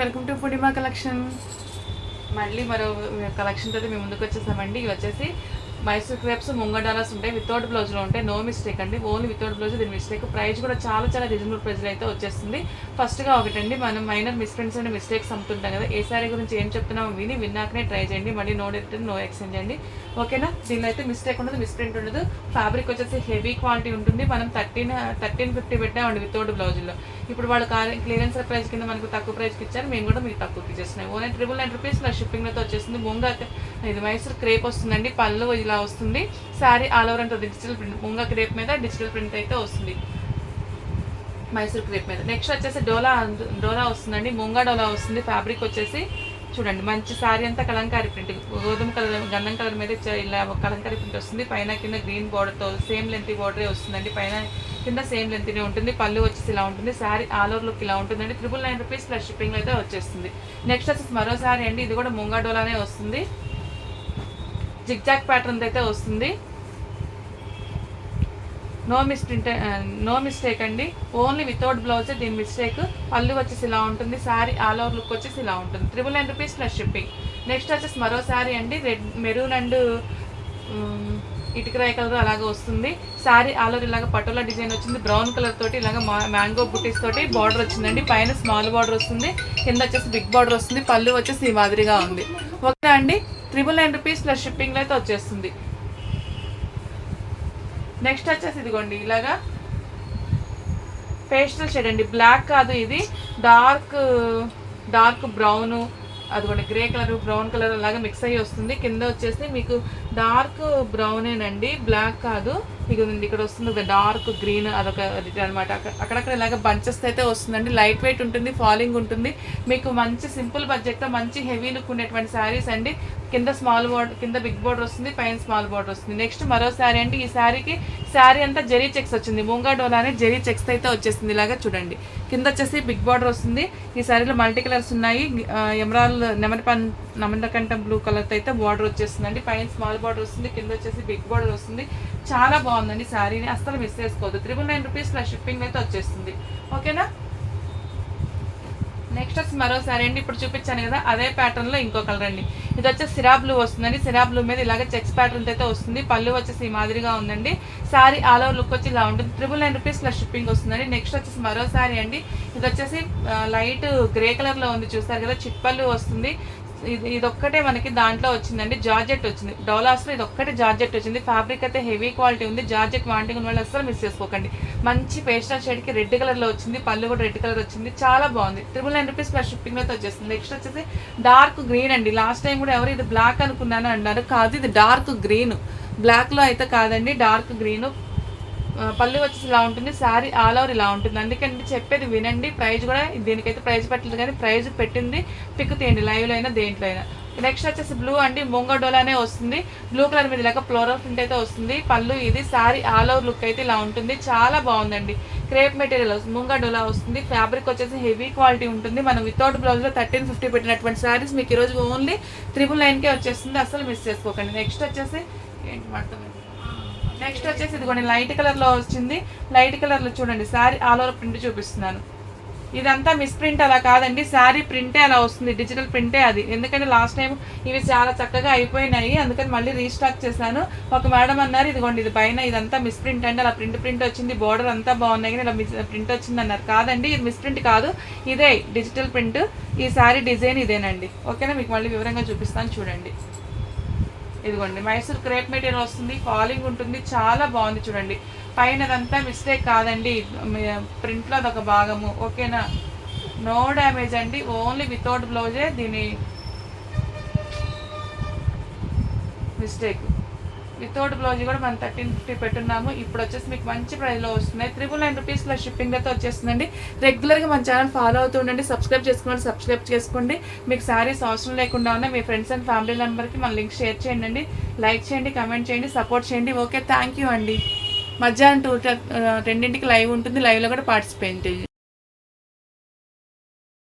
Welcome to ఫుడిమా collection. మళ్ళీ మరో collection తోటి మేము ముందుకు వచ్చేసామండి. ఇవి వచ్చేసి మైసూర్ క్రేప్స్ ముంగడాలస్ ఉంటాయి వితౌట్ బ్లౌజ్లో ఉంటాయి. నో మిస్టేక్ అండి. ఓన్లీ వితౌట్ బ్లౌజ్ దీని మిస్టేక్ ప్రైస్ కూడా చాలా చాలా రీజనబుల్ ప్రైస్లో అయితే వచ్చేస్తుంది. ఫస్ట్గా ఒకటండి మనం మైనర్ మిస్ప్రింట్స్ అండ్ మిస్టేక్స్ అమ్ముతుంటాం కదా. ఏ సారీ గురించి ఏం చెప్తున్నామో విని విన్నాకనే ట్రై చేయండి. మళ్ళీ నో రిటర్న్ నో ఎక్స్చేంజ్ అండి. ఓకేనా దీనిలో అయితే మిస్టేక్ ఉండదు మిస్ప్రింట్ ఉండదు. ఫ్యాబ్రిక్ వచ్చేసి హెవీ క్వాలిటీ ఉంటుంది. మనం థర్టీన్ థర్టీన్ ఫిఫ్టీ పెట్టామండి వితౌట్ బ్లౌజ్లో ఇప్పుడు వాళ్ళు క్లియరెన్స్ ప్రైస్ కింద మనకు తక్కువ ప్రైస్కి ఇచ్చారు. మేము కూడా మీకు తక్కువకి ఇచ్చేస్తున్నాయి only triple nine rupees plus షిప్పింగ్తో వచ్చేస్తుంది. ముంగ అయితే ఇది మైసూర్ క్రేప్ వస్తుందండి. పళ్ళు ఇలా వస్తుంది. శారీ ఆల్ ఓవర్ అంతా డిజిటల్ ప్రింట్ ముంగ క్రేప్ మీద డిజిటల్ ప్రింట్ అయితే వస్తుంది. మైసూర్ క్రేప్ మీద. నెక్స్ట్ వచ్చేసి డోలా డోలా వస్తుందండి. ముంగా డోలా వస్తుంది. ఫ్యాబ్రిక్ వచ్చేసి చూడండి మంచి శారీ అంతా కలంకారీ ప్రింట్. గోధుమ కలర్ గంధం కలర్ మీద ఇలా ఒక కలంకారీ ప్రింట్ వస్తుంది. పైన కింద గ్రీన్ బార్డర్తో సేమ్ లెంత్ బార్డరే వస్తుందండి. పైన కింద సేమ్ లెంత్నే ఉంటుంది. పళ్ళు వచ్చేసి ఇలా ఉంటుంది. శారీ ఆల్ ఓవర్ లుక్ ఇలా ఉంటుందండి. Triple nine rupees plus shipping అయితే వచ్చేస్తుంది. నెక్స్ట్ వచ్చేసి మరో శారీ అండి. ఇది కూడా ముంగా డోలానే వస్తుంది. జిగ్జాక్ ప్యాటర్న్ అయితే వస్తుంది. నో మిస్ప్రింట్ నో మిస్టేక్ అండి. ఓన్లీ వితౌట్ బ్లౌజ్ దీని మిస్టేక్. పళ్ళు వచ్చేసి ఇలా ఉంటుంది శారీ ఆల్ ఓవర్ లుక్ వచ్చేసి ఇలా ఉంటుంది. Triple nine rupees plus shipping next వచ్చేసి మరో శారీ అండి రెడ్ మెరూన్ అండ్ ఇటుక రాయ కలర్ అలాగే వస్తుంది. శారీ ఆల్ ఓవర్ ఇలాగ పటోలా డిజైన్ వచ్చింది. బ్రౌన్ కలర్ తోటి ఇలాగ మ్యాంగో బుటీస్ తోటి బార్డర్ వచ్చిందండి. పైన స్మాల్ బార్డర్ వస్తుంది. కింద వచ్చేసి బిగ్ బార్డర్ వస్తుంది. పళ్ళు వచ్చేసి ఈ మాదిరిగా ఉంది. ఓకే అండి? త్రిబుల్ నైన్ రూపీస్ ప్లస్ షిప్పింగ్లో అయితే వచ్చేస్తుంది. నెక్స్ట్ వచ్చేసి ఇదిగోండి ఇలాగా పేస్టల్ షేడ్ అండి. బ్లాక్ కాదు ఇది. డార్క్ డార్క్ బ్రౌన్ అదిగోండి గ్రే కలర్ బ్రౌన్ కలర్ అలాగే మిక్స్ అయ్యి వస్తుంది. కింద వచ్చేసి మీకు డార్క్ బ్రౌనేనండి బ్లాక్ కాదు. ఇక ఉంది. ఇక్కడ వస్తుంది డార్క్ గ్రీన్ అదొక అనమాట అక్కడక్కడ ఇలాగ బంచెస్ అయితే వస్తుందండి. లైట్ వెయిట్ ఉంటుంది ఫాలింగ్ ఉంటుంది. మీకు మంచి సింపుల్ బడ్జెట్తో మంచి హెవీ లుక్ ఉండేటువంటి శారీస్ అండి. కింద స్మాల్ బోర్డర్ కింద బిగ్ బోర్డర్ వస్తుంది పైన స్మాల్ బోర్డర్ వస్తుంది. నెక్స్ట్ మరో శారీ అంటే ఈ శారీకి శారీ అంతా జెరీ చెక్స్ వచ్చింది. ముంగా డోలా అనే జెరీ చెక్స్ అయితే వచ్చేసింది ఇలాగా చూడండి. కింద వచ్చేసి బిగ్ బార్డర్ వస్తుంది. ఈ శారీలో మల్టీ కలర్స్ ఉన్నాయి. ఎమరాల్ నెమరి పన్ బ్లూ కలర్ అయితే బార్డర్ వచ్చేస్తుందండి. పైన స్మాల్ బార్డర్ వస్తుంది కింద వచ్చేసి బిగ్ బార్డర్ వస్తుంది. చాలా బాగుందండి శారీని అస్సలు మిస్ చేసుకోవద్దు. Triple nine rupees plus shipping అయితే వచ్చేస్తుంది. ఓకేనా నెక్స్ట్ వచ్చి మరో శారీ అండి. ఇప్పుడు చూపించాను కదా అదే ప్యాటర్న్లో ఇంకో కలర్ అండి. ఇది వచ్చేసి సిరా బ్లూ వస్తుందండి. సిరా బ్లూ మీద ఇలాగే చెక్స్ ప్యాటర్న్ అయితే వస్తుంది. పళ్ళు వచ్చేసి ఈ మాదిరిగా ఉందండి. సారీ ఆల్ ఓవర్ లుక్ వచ్చి ఇలా ఉంటుంది. Triple nine rupees plus shipping వస్తుందండి. నెక్స్ట్ వచ్చేసి మరో శారీ అండి. ఇది వచ్చేసి లైట్ గ్రే కలర్లో ఉంది. చూస్తారు కదా చిప్పళ్ళు వస్తుంది. ఇది ఇదొక్కటే మనకి దాంట్లో వచ్చిందండి. జార్జెట్ వచ్చింది. డోలాస్లో ఇది ఒక్కటే జార్జెట్ వచ్చింది. ఫ్యాబ్రిక్ అయితే హెవీ క్వాలిటీ ఉంది. జార్జెట్ వాంటింగ్ ఉన్న వాళ్ళు అస్సలు మిస్ చేసుకోకండి. మంచి పేస్టల్ షేడ్కి రెడ్ కలర్లో వచ్చింది. పళ్ళు కూడా రెడ్ కలర్ వచ్చింది. చాలా బాగుంది. Triple nine rupees plus shipping అయితే వచ్చేస్తుంది. నెక్స్ట్ వచ్చేసి డార్క్ గ్రీన్ అండి. లాస్ట్ టైం కూడా ఎవరు ఇది బ్లాక్ అనుకున్నాను అన్నారు. కాదు ఇది డార్క్ గ్రీన్. బ్లాక్లో అయితే కాదండి. Dark green. పళ్ళు వచ్చేసి ఇలా ఉంటుంది శారీ ఆల్ ఓవర్ ఇలా ఉంటుంది. అందుకని చెప్పేది వినండి ప్రైజ్ కూడా దీనికైతే ప్రైజ్ పెట్టలేదు కానీ ప్రైజ్ పెట్టింది పిక్ తీయండి లైవ్లో అయినా దేంట్లో అయినా. నెక్స్ట్ వచ్చేసి బ్లూ అండి ముంగ డోలానే వస్తుంది. బ్లూ కలర్ మీద ఇలాగ ఫ్లోరల్ ప్రింట్ అయితే వస్తుంది. పళ్ళు ఇది శారీ ఆల్ ఓవర్ లుక్ అయితే ఇలా ఉంటుంది. చాలా బాగుందండి. క్రేప్ మెటీరియల్ ముంగ డోలా వస్తుంది. ఫ్యాబ్రిక్ వచ్చేసి హెవీ క్వాలిటీ ఉంటుంది. మనం వితౌట్ బ్లౌజ్లో థర్టీన్ ఫిఫ్టీ పెట్టినటువంటి శారీస్ మీకు ఈరోజు ఓన్లీ త్రిబుల్ నైన్కే వచ్చేస్తుంది. అసలు మిస్ చేసుకోకండి. నెక్స్ట్ వచ్చేసి ఏంటి మాట్లాడుతుంది నెక్స్ట్ వచ్చేసి ఇదిగోండి లైట్ కలర్లో వచ్చింది. లైట్ కలర్లో చూడండి శారీ ఆల్ ఓవర్ ప్రింట్ చూపిస్తున్నాను. ఇదంతా మిస్ ప్రింట్ అలా కాదండి శారీ ప్రింటే అలా వస్తుంది డిజిటల్ ప్రింటే అది. ఎందుకంటే లాస్ట్ టైం ఇవి చాలా చక్కగా అయిపోయినాయి అందుకని మళ్ళీ రీస్టాక్ చేశాను. ఒక మేడం అన్నారు ఇదిగోండి ఇది పైన ఇదంతా మిస్ ప్రింట్ అండి అలా ప్రింట్ ప్రింట్ వచ్చింది బోర్డర్ అంతా బాగున్నాయి కానీ ఇలా మిస్ ప్రింట్ వచ్చింది అన్నారు. కాదండి ఇది మిస్ ప్రింట్ కాదు ఇదే డిజిటల్ ప్రింట్. ఈ శారీ డిజైన్ ఇదేనండి. ఓకేనా? మీకు మళ్ళీ వివరంగా చూపిస్తాను చూడండి. ఇదిగోండి మైసూర్ క్రేప్ మెటీరియల్ వస్తుంది ఫాలింగ్ ఉంటుంది చాలా బాగుంది చూడండి. పైన అదంతా మిస్టేక్ కాదండి ప్రింట్లో అదొక భాగము ఓకేనా? నో డ్యామేజ్ అండి ఓన్లీ వితౌట్ బ్లౌజే దీని మిస్టేక్. వితౌట్ బ్లౌజ్ కూడా మనం థర్టీన్ ఫిఫ్టీ పెట్టున్నాము. ఇప్పుడు వచ్చేసి మీకు మంచి ప్రైస్లో వస్తున్నాయి. Triple nine rupees plus shipping అయితే వచ్చేస్తుందండి. రెగ్యులర్గా మన ఛానల్ ఫాలో అవుతూ ఉండండి. సబ్స్క్రైబ్ చేసుకోండి సబ్స్క్రైబ్ చేసుకోండి. మీకు శారీస్ అవసరం లేకుండా ఉన్న మీ ఫ్రెండ్స్ అండ్ ఫ్యామిలీ మెంబర్కి మన లింక్ షేర్ చేయండి. లైక్ చేయండి కమెంట్ చేయండి సపోర్ట్ చేయండి. ఓకే థ్యాంక్ యూ అండి. మధ్యాహ్నం టూ uh, రెండింటికి లైవ్ ఉంటుంది. లైవ్లో కూడా పార్టిసిపేట్ చేయండి.